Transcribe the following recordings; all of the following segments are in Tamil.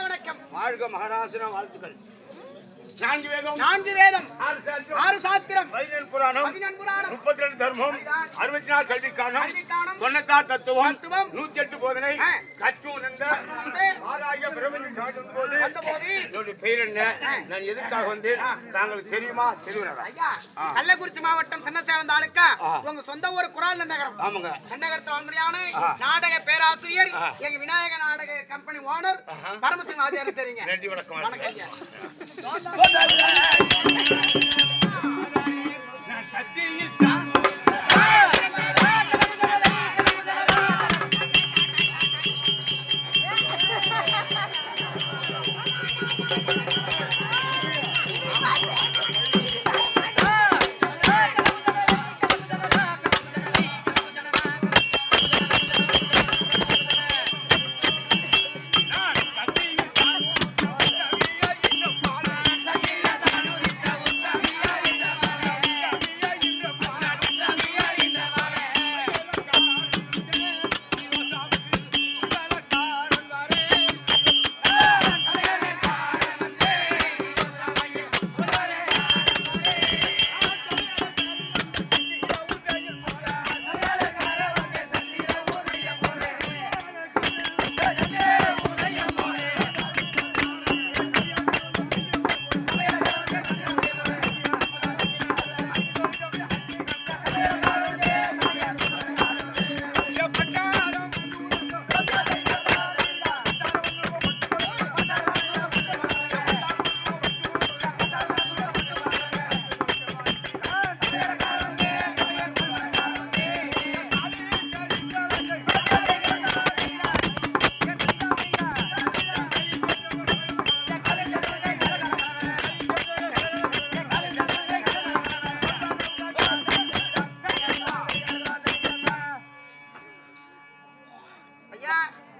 வணக்கம். வாழ்க மகாராசன வாழ்த்துக்கள். நான்கு வேதம். நான்கு வேதம். ஆறு சாஸ்திரம். பதினேழு புராணம். பதினெண் புராணம். முப்பத்தி ரெண்டு தர்மம் அறுபத்தி நாலு கல்விக்கானம். கல்விக்கானம், தொண்ணூத்தாறு தத்துவம். நூத்தி எட்டு போதனை. கற்று உணர்ந்த. ஆராய பிரபஞ்சம் போது. என்னுடைய பெயர் என்ன? நான் எதுக்காக வந்தேன் தாங்களுக்கு தெரியுமா? ஐயா கள்ளக்குறிச்சி மாவட்டம் சின்னசேலம் தாலுக்கா. உங்க சொந்த ஊர் குரால் நகரம். ஆமாங்க. நன்னகரத்தில் வந்தமையான ஆ. நாடக பேராசிரியர். எங்க விநாயக நாடக கம்பெனி ஓனர் பரமசிவம் ஆதியார் தெரியுங்க. நன்றி வணக்கம் வணக்கம்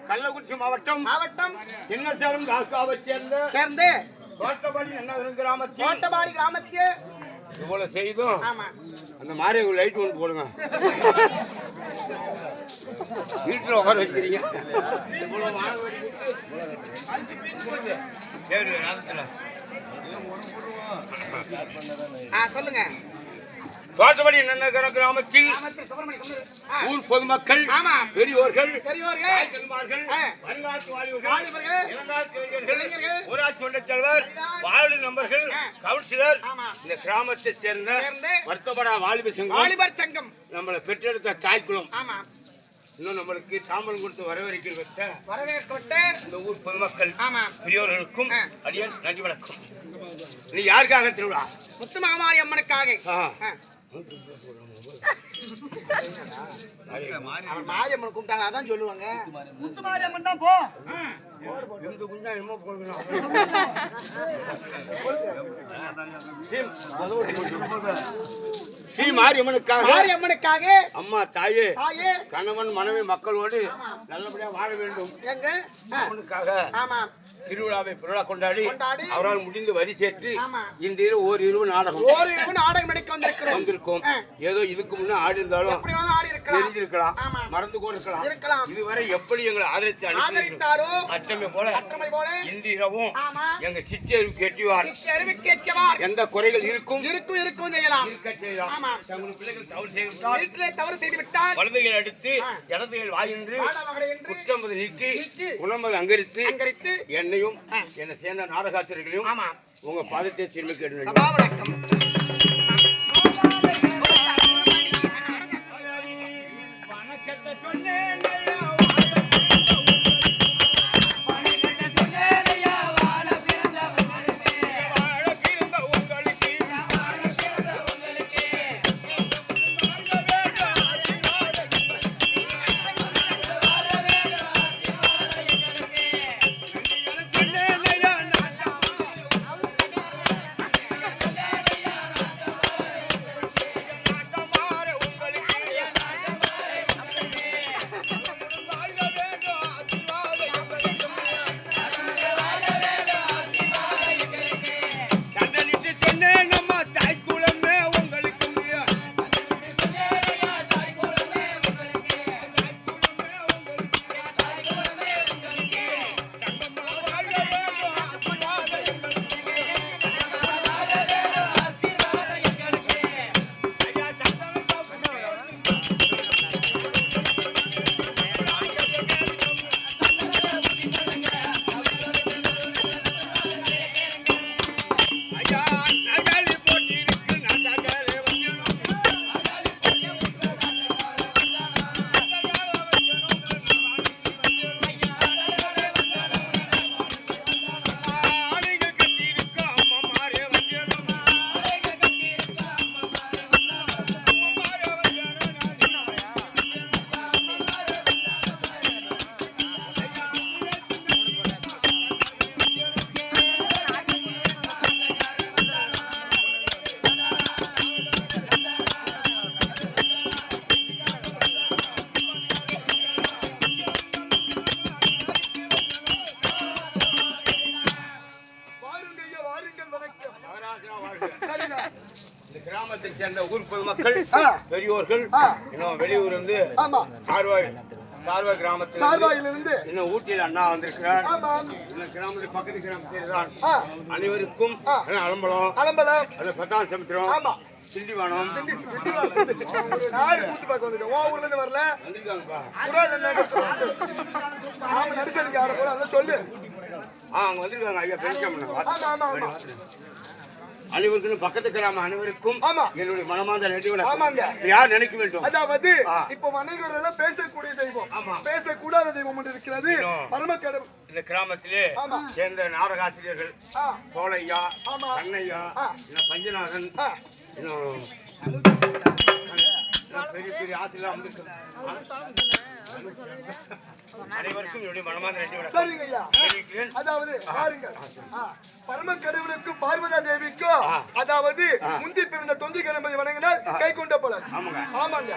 கள்ளக்குறிச்சி மாவட்டம் மாவட்டம் சின்னசேலம் தாஸ்காவை சேர்ந்த சேர்ந்து தோட்டபாடி நன்னகரம் கிராமத்தில். கோட்டபாடி கிராமத்துக்கு இவ்வளவு செய்தும். அந்த மாதிரி லைட் ஒன்று போடுங்க. வீட்டில் உட்கார ஆ சொல்லுங்க. தோட்டபாடி நன்னகரம் கிராமத்தில் ஊர் பொதுமக்கள். பெரியோர்கள் ஊராட்சி மன்றத் தலைவர். வார்டு நம்பர்கள். கவுன்சிலர். இந்த கிராமத்தை சேர்ந்த வருத்தப்படா வாலிபர் சங்கம் நம்மளை பெற்றெடுத்த தாய்க்குளம் இன்னும் நம்மளுக்கு தாம்பலம் கொடுத்து வரவேற்கிற வச்ச வரவேற்கொண்டு இந்த ஊர் பொதுமக்கள் ஆமா. பெரியோர்களுக்கும் ஆ. அடியன் நன்றி வணக்கம். நீ யாருக்காக திருவிழா? முத்து மாமாரி அம்மனுக்காக. மாரியம்மன். கூப்பிட்டாங்க. அதான் சொல்லுவாங்க. இந்த குஞ்சா என்னமோ போடணும். ஸ்ரீ- ஸ்ரீ மாரியம்மனுக்காக மாரியம்மனுக்காக அம்மா தாயே தாயே. கணவன் மனைவி மக்களோடு நல்லபடியா வாழ வேண்டும். அவனுக்காக திருவிழாவை பெருளா கொண்டாடி அவரால் முடிந்து வரி சேர்த்து. இன்று ஓர் இரவு நாடகம். ஓர் இரவு நாடகம் நடிக்க வந்திருக்கிறோம். வந்திருக்கோம். ஏதோ இதுக்கு முன்ன ஆடி இருந்தாலும் தெரிஞ்சிருக்கலாம். மறந்து கூட இருக்கலாம். இதுவரை எப்படி எங்களை ஆதரித்து ஆதரித்தாரோ? அச்சமே போல அற்றமை போல. ஆமா. எங்க சிற்றறிவு கேட்டுவார். எந்த குறைகள் இருக்கும்? இருக்கும் இருக்கும் செய்யலாம். தவறு செய்து விட்டால் குழந்தைகள் அடுத்து ஆ. இடதுகள் வாயின்று குற்றமது நீக்கி குணமது அங்கரித்து அங்கரித்து என்னையும். என்னை சேர்ந்த நாடகாசிரியர்களையும் ஆமா உங்க பாதத்தை திரும்பி கேட்டு வணக்கம் கிராமத்தை சேர்ந்த ஊர் பொதுமக்கள். பெரியோர்கள். இன்னும் வெளியூர் இருந்து ஆமா. சார்வாய் சார்வாய் கிராமத்தில் சார்பாயிலிருந்து இன்னும் ஊட்டியில் அண்ணா வந்திருக்கிறார். இந்த கிராமத்தில் பக்கத்து கிராமத்தில் தான். அனைவருக்கும். அலம்பலம். அலம்பலம். அது பத்தாம் சமுத்திரம். ஆமா. திண்டிவனம். யாரு கூத்து பார்க்க வந்துட்டோம். உன் ஊர்ல இருந்து வரல? ஆமா நரிசனுக்கு ஆட போற அதான் சொல்லு. ஆ அங்க வந்திருக்காங்க ஐயா ஆமா ஆமா ஆமா. அனைவருக்கும் பக்கத்து கிராம அனைவருக்கும் ஆமா. என்னுடைய மனமார்ந்த நன்றி ஆமாங்க. யார் நினைக்க வேண்டும் அதாவது. இப்ப மனைவர் எல்லாம் பேசக்கூடிய தெய்வம் ஆமா. பேசக்கூடாத தெய்வம் ஒன்று இருக்கிறது. பரம கடவுள் இந்த கிராமத்திலே. சேர்ந்த நாடகாசிரியர்கள் ஆமா. கண்ணையா பஞ்சநாதன் இன்னும் பெரிய பெரிய வந்திருக்காங்க. அனைவருக்கும் என்னுடைய சரிங்க ஐயா. அதாவது பாருங்கள். ஆ, பரம கடவுளுக்கும் பார்வதா தேவிக்கும் அதாவது முந்தி பிறந்த தொந்தி கணபதி வணங்கினால் கை கொண்ட பலன். ஆமாங்க.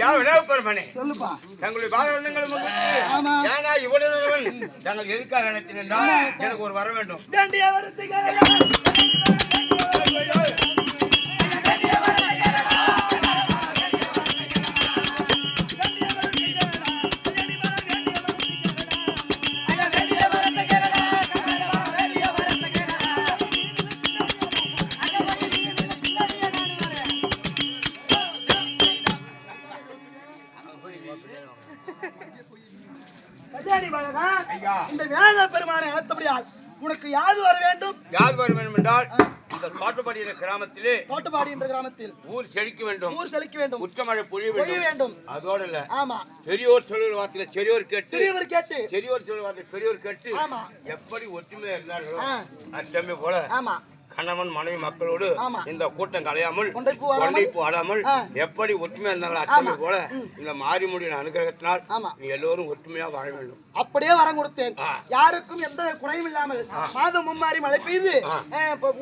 ஏய், ஐயா, விநாயகர் பெருமானே, சொல்லுப்பா. தங்களுடைய பாதவந்தங்கள் ஆமா. ஏன்னா இவ்வளவு தங்கள் எதுக்காக என்றால் எனக்கு ஒரு வர வேண்டும். யாது வர வேண்டும் என்றால் இந்த காட்டுப்பாடியின கிராமத்திலே தோட்டப்பாடி என்ற கிராமத்தில் ஊர் செழிக்க வேண்டும். ஊர் செழிக்க வேண்டும். உச்சமழை பொழிய வேண்டும். வேண்டும். அதோட இல்ல. ஆமா. பெரியோர் சொல்லுற வார்த்தையில பெரியோர் கேட்டு சிறியவர் கேட்டு. பெரியோர் சொல்லுற வார்த்தை பெரியோர் கேட்டு. எப்படி ஒற்றுமையா இருந்தார்களோ. அச்சமே போல ஆமா. கணவன் மனைவி மக்களோடு. இந்த கூட்டம் கலையாமல் ஆடாமல். ஆ. எப்படி ஒற்றுமையா இருந்தாலும் ஆமா. போல இந்த மாரிமுடியின் அனுகிரகத்தினால். நீ எல்லோரும் ஒற்றுமையா வாழ வேண்டும். அப்படியே வரம் கொடுத்தேன். யாருக்கும் எந்த குறையும் இல்லாமல் மாதம் மும்மாறி மழை பெய்து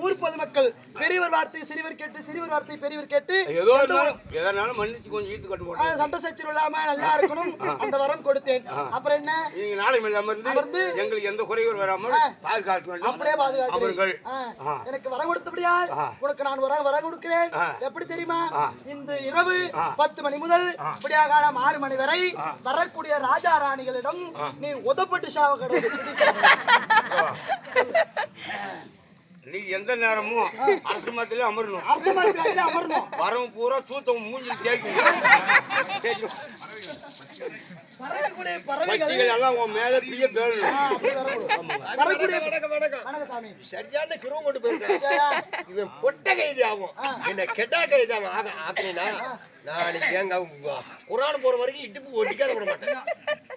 ஊர் பொதுமக்கள் பெரியவர் வார்த்தை சிறியவர் கேட்டு சிறியவர் வார்த்தை பெரியவர் கேட்டு ஏதோ இருந்தாலும் எதனாலும் மன்னிச்சு கொஞ்சம் ஈத்து கட்டு சண்டை சச்சரவு இல்லாம நல்லா இருக்கணும். அந்த வரம் கொடுத்தேன். அப்புறம் என்ன? நீங்க நாளை இல்லாம இருந்து எங்களுக்கு எந்த குறையும் வராமல் பாதுகாக்க வேண்டும். அப்படியே பாதுகாக்கிறேன். அவர்கள் ஆ. எனக்கு வரம் கொடுத்தபடியால் உனக்கு நான் வர வரம் கொடுக்கிறேன். எப்படி தெரியுமா? இந்த இரவு பத்து மணி முதல் இப்படியாக காலம் ஆறு மணி வரை வரக்கூடிய ராஜா ராணிகளிடம் நீ உதப்பட்டு சாவ நீ எந்த நேரமும் அரசு மரத்திலே அமரணும். அரச மரத்தில் அமரணும். வரவும் பூரா சூத்தம் மூஞ்சி தேய்க்கணும் சரியான கிருவம் கொண்டு போயிருக்கான் இவன் பொட்ட கைதி ஆகும் என்ன கெட்டா கைதி ஆகும் ஆக ஆக்கினா நாளைக்கு ஏங்க குரான் போற வரைக்கும் இடுப்பு ஒட்டிக்காத விட மாட்டேன்.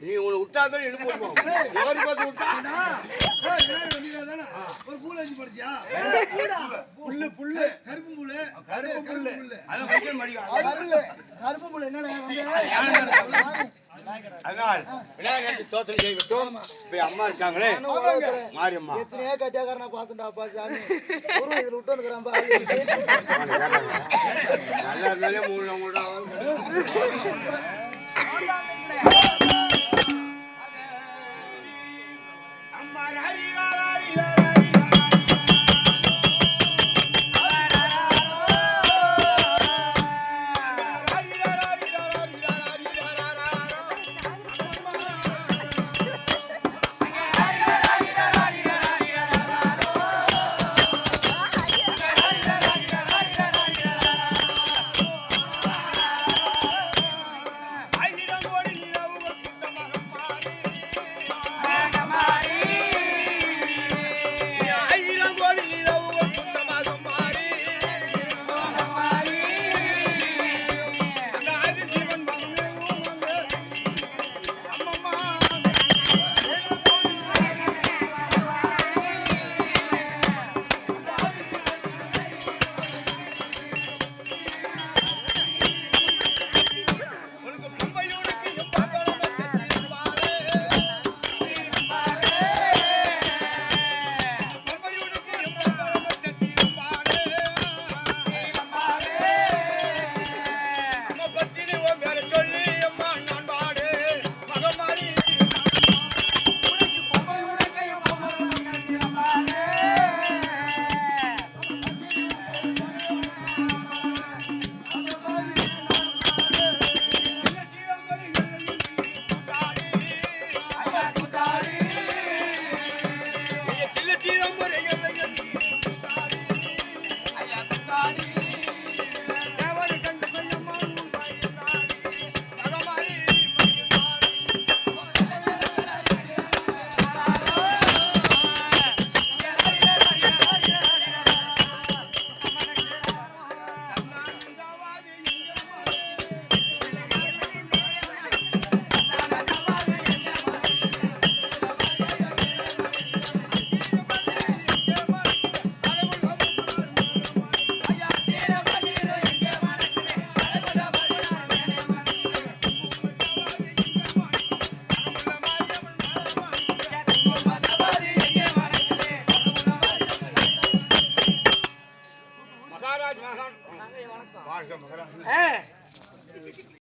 நீ உன்னை விட்டாதான் இடுப்பு யாரு பார்த்து விட்டா ஒரு பூல வச்சு படிச்சியா புல்லு புல்லு. கருப்பு பூல கருப்பு புல்லு. என்னடா அதனால் விநாயகர் தோத்திரம் செய்யட்டும் இப்ப அம்மா இருக்காங்களே. மாரியம்மா. எத்தனையோ கட்டியாக்காரனா பார்த்துட்டாப்பா சாமி. ஒரு இதுல விட்டு வந்துக்கிறான் பா நல்லா இருந்தாலே மூணு உங்களோட